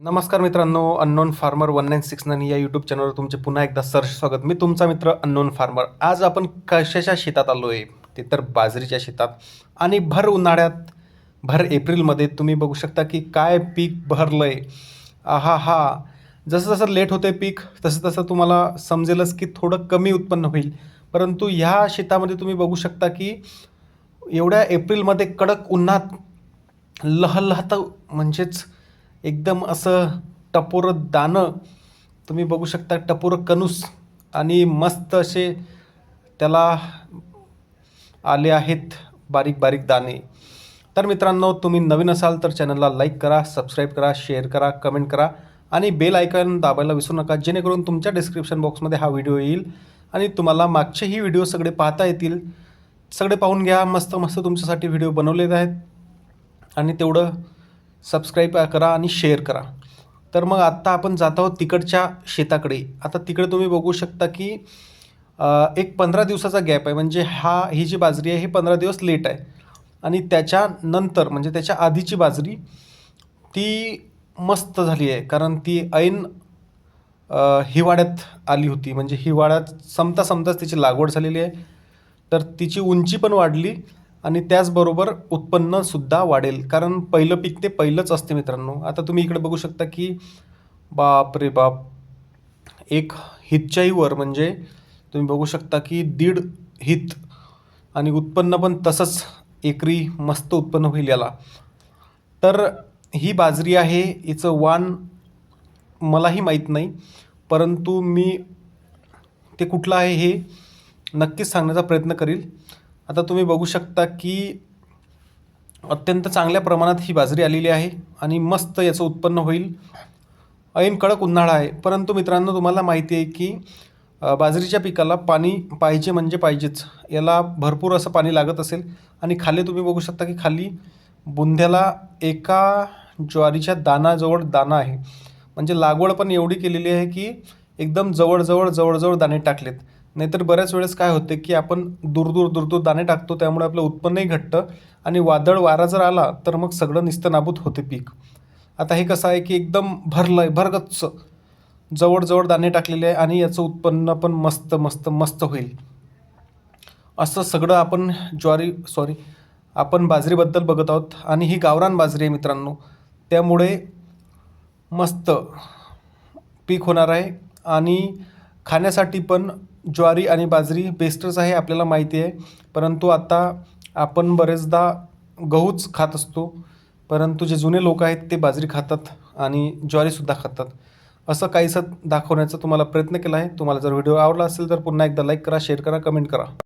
नमस्कार मित्रांनो Unknown Farmer one nine six nine या यूट्यूब चॅनलवर तुमचे पुन्हा एकदा सर्च स्वागत. मी तुमचा मित्र अननोन फार्मर आज आपण कशाच्या शेतात आलो आहे ते तर बाजरीच्या शेतात. आणि भर उन्हाळ्यात भर एप्रिलमध्ये तुम्ही बघू शकता की काय पीक भरलं आहे आहा हा. जसं जसं लेट होते पीक तसं तसं तुम्हाला समजेलच की थोडं कमी उत्पन्न होईल. परंतु ह्या शेतामध्ये तुम्ही बघू शकता की एवढ्या एप्रिलमध्ये कडक उन्हात लहलहत म्हणजेच एकदम असं टपोर दाणं तुम्ही बघू शकता टपोर कणूस आणि मस्त असे त्याला आले आहेत बारीक बारीक दाणे. तर मित्रांनो तुम्ही नवीन असाल तर चॅनलला लाईक करा सबस्क्राईब करा शेअर करा कमेंट करा आणि बेल आयकॉन दाबायला विसरू नका जेणेकरून तुमच्या डिस्क्रिप्शन बॉक्समध्ये हा व्हिडिओ येईल आणि तुम्हाला मागचेही व्हिडिओ सगळे पाहता येतील. सगळे पाहून घ्या मस्त मस्त तुमच्यासाठी व्हिडिओ बनवलेले आहेत आणि तेवढं सबस्क्राईब करा आणि शेअर करा. तर मग आत्ता आपण जात आहोत तिकडच्या शेताकडे. आता तिकडे तुम्ही बघू शकता की एक पंधरा दिवसाचा गॅप आहे. म्हणजे हा ही जी बाजरी आहे ही पंधरा दिवस लेट आहे. आणि त्याच्यानंतर म्हणजे त्याच्या आधीची बाजरी ती मस्त झाली आहे. कारण ती ऐन हिवाळ्यात आली होती. म्हणजे हिवाळ्यात संपता संपताच तिची लागवड झालेली आहे. तर तिची उंची पण वाढली. आणि त्याचबरोबर उत्पन्नसुद्धा वाढेल. कारण पहिलं पीक ते पहिलंच असते मित्रांनो. आता तुम्ही इकडे बघू शकता की बाप रे बाप. एक हितच्याहीवर म्हणजे तुम्ही बघू शकता की दीड हित आणि उत्पन्न पण तसंच एकरी मस्त उत्पन्न होईल याला. तर ही बाजरी आहे हिचं वाण मलाही माहीत नाही परंतु मी ते कुठलं आहे हे नक्कीच सांगण्याचा प्रयत्न करील. आता तुम्ही बघू शकता की अत्यंत चांगल्या प्रमाणात ही बाजरी आलेली आहे आणि मस्त याचं उत्पन्न होईल. ऐन कडक उन्हाळा आहे परंतु मित्रांनो तुम्हाला माहिती आहे की बाजरीच्या पिकाला पाणी पाहिजे म्हणजे पाहिजेच. याला भरपूर असं पाणी लागत असेल आणि खाली तुम्ही बघू शकता की खाली बुंध्याला एका ज्वारीच्या दानाजवळ दाना आहे. म्हणजे लागवड पण एवढी केलेली आहे की एकदम जवळजवळ जवळजवळ दाणे टाकलेत. नाहीतर बऱ्याच वेळेस काय होते की आपण दूर दूर दाणे टाकतो त्यामुळे आपलं उत्पन्नही घटतं आणि वादळ वारा जर आला तर मग सगळं निस्तनाबूत होते पीक. आता हे कसं आहे की एकदम भरलं आहे भरगच्च. जवळजवळ दाणे टाकलेले आहे आणि याचं उत्पन्न पण मस्त मस्त मस्त होईल. असं सगळं आपण ज्वारी सॉरी आपण बाजरीबद्दल बघत आहोत आणि ही गावरान बाजरी आहे मित्रांनो. त्यामुळे मस्त पीक होणार आहे आणि खाण्यासाठी पण ज्वारी आणि बाजरी बेस्टच आहे आपल्याला माहिती आहे. परंतु आता आपण बरेचदा गहूच खात असतो. परंतु जे जुने लोक आहेत ते बाजरी खातात आणि ज्वारीसुद्धा खातात. असं काहीसं दाखवण्याचा तुम्हाला प्रयत्न केला आहे. तुम्हाला जर व्हिडिओ आवडला असेल तर पुन्हा एकदा लाईक करा शेअर करा कमेंट करा.